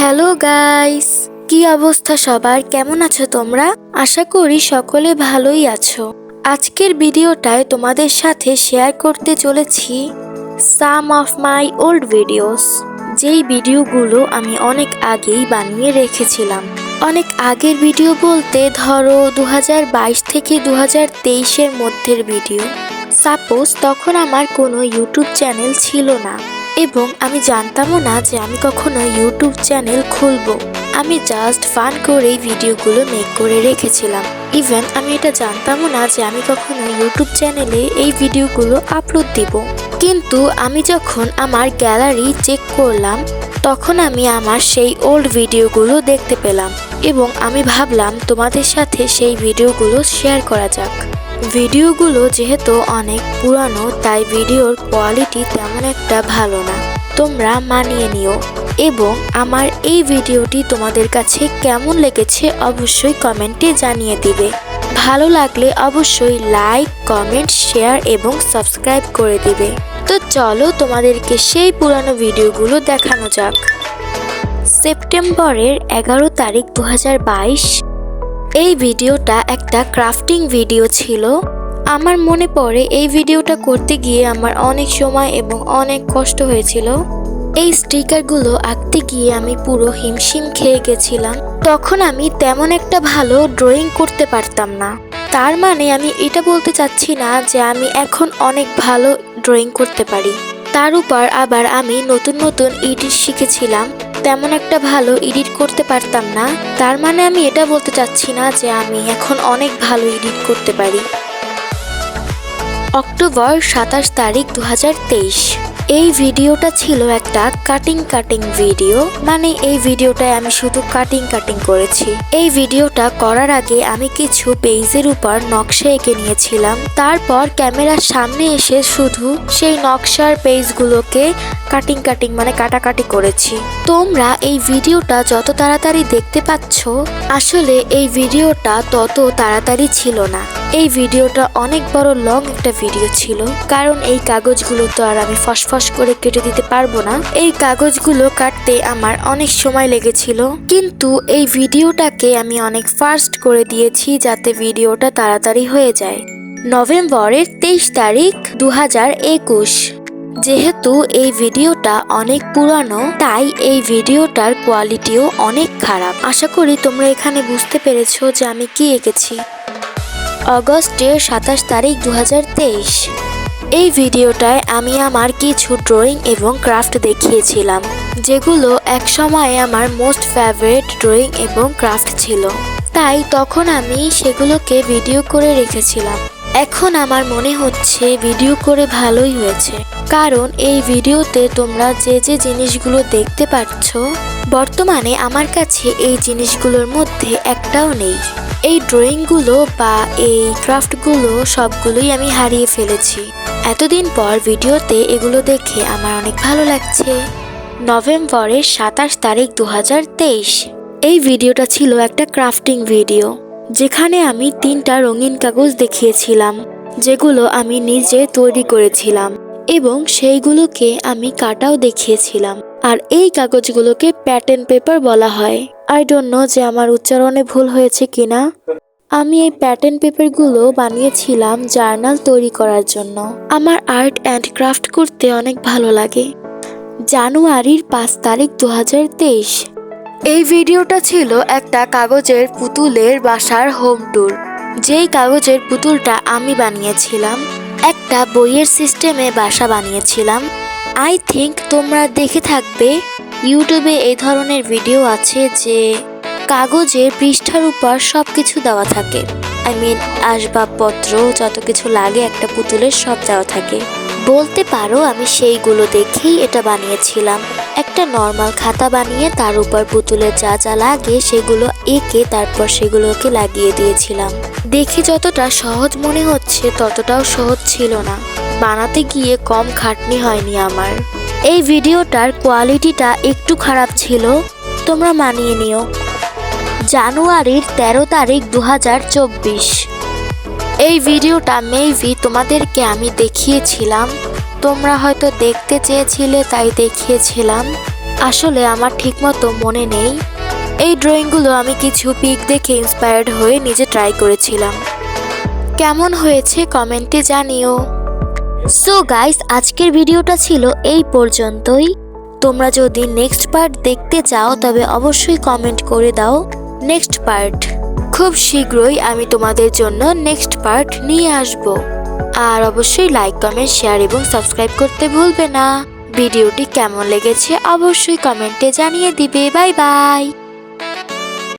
Hello guys, কি অবস্থা সবার? কেমন আছো তোমরা? আশা করি সকলে ভালোই আছো। আজকের ভিডিওটায় তোমাদের সাথে শেয়ার করতে চলেছি some of my old videos যেই ভিডিওগুলো আমি অনেক আগেই বানিয়ে রেখেছিলাম। অনেক আগের ভিডিও বলতে ধরো দু হাজার বাইশ থেকে দু তেইশের মধ্যের ভিডিও। সাপোজ তখন আমার কোনো ইউটিউব চ্যানেল ছিল না। এবং আমি জানতামও না যে আমি কখনো ইউটিউব চ্যানেল খুলবো। আমি জাস্ট ফান করেই ভিডিওগুলো মেক করে রেখেছিলাম। ইভেন আমি এটা জানতামও না যে আমি কখনো ইউটিউব চ্যানেলে এই ভিডিওগুলো আপলোড দিব। কিন্তু আমি যখন আমার গ্যালারি চেক করলাম, তখন আমি আমার সেই ওল্ড ভিডিওগুলো দেখতে পেলাম এবং আমি ভাবলাম তোমাদের সাথে সেই ভিডিওগুলো শেয়ার করা যাক। ভিডিওগুলো যেহেতু অনেক পুরানো, তাই ভিডিওর কোয়ালিটি তেমন একটা ভালো না। তোমরা মানিয়ে নিও। এবং আমার এই ভিডিওটি তোমাদের কাছে কেমন লেগেছে অবশ্যই কমেন্টে জানিয়ে দিবে। ভালো লাগলে অবশ্যই লাইক কমেন্ট শেয়ার এবং সাবস্ক্রাইব করে দিবে। তো চলো তোমাদেরকে সেই পুরানো ভিডিওগুলো দেখানো যাক। সেপ্টেম্বরের এগারো তারিখ দু হাজার বাইশ এই ভিডিওটা একটা ক্রাফটিং ভিডিও ছিল। আমার মনে পড়ে এই ভিডিওটা করতে গিয়ে আমার অনেক সময় এবং অনেক কষ্ট হয়েছিল। এই স্টিকারগুলো আঁকতে গিয়ে আমি পুরো হিমশিম খেয়ে গেছিলাম। তখন আমি তেমন একটা ভালো ড্রয়িং করতে পারতাম না। তার মানে আমি এটা বলতে চাচ্ছি না যে আমি এখন অনেক ভালো ড্রয়িং করতে পারি। তার উপর আবার আমি নতুন নতুন এডিট শিখেছিলাম। তেমন একটা ভালো এডিট করতে পারতাম না। তার মানে আমি এটা বলতে চাচ্ছি না যে আমি এখন অনেক ভালো এডিট করতে পারি। অক্টোবর সাতাশ তারিখ দু হাজার তেইশ। এই ভিডিওটা ছিল একটা কাটিং কাটিং ভিডিও মানে এই ভিডিওটায় আমি শুধু কাটিং কাটিং করেছি। এই ভিডিওটা করার আগে আমি কিছু পেজের উপর নকশা এঁকে নিয়েছিলাম। তারপর ক্যামেরার সামনে এসে শুধু সেই নকশার পেজগুলোকে কাটিং কাটিং মানে কাটাকাটি করেছি। তোমরা এই ভিডিওটা যত তাড়াতাড়ি দেখতে পাচ্ছ, আসলে এই ভিডিওটা তত তাড়াতাড়ি ছিল না। এই ভিডিওটা অনেক বড় লং একটা ভিডিও ছিল। কারণ এই কাগজগুলো তো আর আমি ফসফস করে কেটে দিতে পারব না। এই কাগজগুলো কাটতে আমার অনেক সময় লেগেছিল। কিন্তু এই ভিডিওটাকে আমি অনেক ফাস্ট করে দিয়েছি যাতে ভিডিওটা তাড়াতাড়ি হয়ে যায়। নভেম্বরের তেইশ তারিখ দু হাজার একুশ। যেহেতু এই ভিডিওটা অনেক পুরানো, তাই এই ভিডিওটার কোয়ালিটিও অনেক খারাপ। আশা করি তোমরা এখানে বুঝতে পেরেছ যে আমি কি এঁকেছি। অগস্টের সাতাশ তারিখ দু হাজার তেইশ। এই ভিডিওটায় আমি আমার কিছু ড্রয়িং এবং ক্রাফট দেখিয়েছিলাম, যেগুলো এক সময় আমার মোস্ট ফেভারিট ড্রয়িং এবং ক্রাফট ছিল। তাই তখন আমি সেগুলোকে ভিডিও করে রেখেছিলাম। এখন আমার মনে হচ্ছে ভিডিও করে ভালোই হয়েছে। কারণ এই ভিডিওতে তোমরা যে যে জিনিসগুলো দেখতে পাচ্ছ বর্তমানে আমার কাছে এই জিনিসগুলোর মধ্যে একটাও নেই। এই ড্রয়িংগুলো বা এই ক্রাফটগুলো সবগুলোই আমি হারিয়ে ফেলেছি। এতদিন পর ভিডিওতে এগুলো দেখে আমার অনেক ভালো লাগছে। নভেম্বরের সাতাশ তারিখ দু হাজার তেইশ। এই ভিডিওটা ছিল একটা ক্রাফটিং ভিডিও। যেখানে আমি তিনটা রঙিন কাগজ দেখিয়েছিলাম, যেগুলো আমি নিজে তৈরি করেছিলাম এবং সেইগুলোকে আমি কাটাও দেখিয়েছিলাম। আর এই কাগজগুলোকে প্যাটার্ন পেপার বলা হয়। আই ডোন্ট নো যে আমার উচ্চারণে ভুল হয়েছে কিনা। আমি এই প্যাটার্ন পেপারগুলো বানিয়েছিলাম জার্নাল তৈরি করার জন্য। আমার আর্ট অ্যান্ড ক্রাফট করতে অনেক ভালো লাগে। জানুয়ারির পাঁচ তারিখ দু হাজার তেইশ। এই ভিডিওটা ছিল একটা কাগজের পুতুলের বাসার হোম ট্যুর যেই কাগজের পুতুলটা আমি বানিয়েছিলাম, একটা বইয়ের সিস্টেমে বাসা বানিয়েছিলাম। আই থিঙ্ক তোমরা দেখে থাকবে ইউটিউবে এই ধরনের ভিডিও আছে যে কাগজে পৃষ্ঠার উপর সব কিছু দেওয়া থাকে। আই মিন আসবাবপত্র, যত কিছু লাগে একটা পুতুলের সব দেওয়া থাকে। বলতে পারো, আমি সেইগুলো দেখেই এটা বানিয়েছিলাম। একটা নর্মাল খাতা বানিয়ে তার উপর পুতুলের যা যা লাগে সেগুলো এঁকে তারপর সেগুলোকে লাগিয়ে দিয়েছিলাম। দেখে যতটা সহজ মনে হচ্ছে, ততটাও সহজ ছিল না। বানাতে গিয়ে কম খাটনি হয়নি আমার। এই ভিডিওটার কোয়ালিটিটা একটু খারাপ ছিল। তোমরা মানিয়ে নিও। জানুয়ারির তেরো তারিখ দু হাজার চব্বিশ। এই ভিডিওটা মেবি তোমাদেরকে আমি দেখিয়েছিলাম। তোমরা হয়তো দেখতে চেয়েছিলে, তাই দেখিয়েছিলাম। আসলে আমার ঠিকমতো মনে নেই। এই ড্রয়িংগুলো আমি কিছু পিক দেখে ইন্সপায়ার্ড হয়ে নিজে ট্রাই করেছিলাম। কেমন হয়েছে কমেন্টে জানিও। সো গাইস আজকের ভিডিওটা ছিল এই পর্যন্তই। তোমরা যদি নেক্সট পার্ট দেখতে চাও, তবে অবশ্যই কমেন্ট করে দাও। নেক্সট পার্ট খুব শীঘ্রই আমি তোমাদের জন্য নেক্সট পার্ট নিয়ে আসব। আর অবশ্যই লাইক কমেন্ট শেয়ার এবং সাবস্ক্রাইব করতে ভুলবে না। ভিডিওটি কেমন লেগেছে অবশ্যই কমেন্টে জানিয়ে দিবে। Bye bye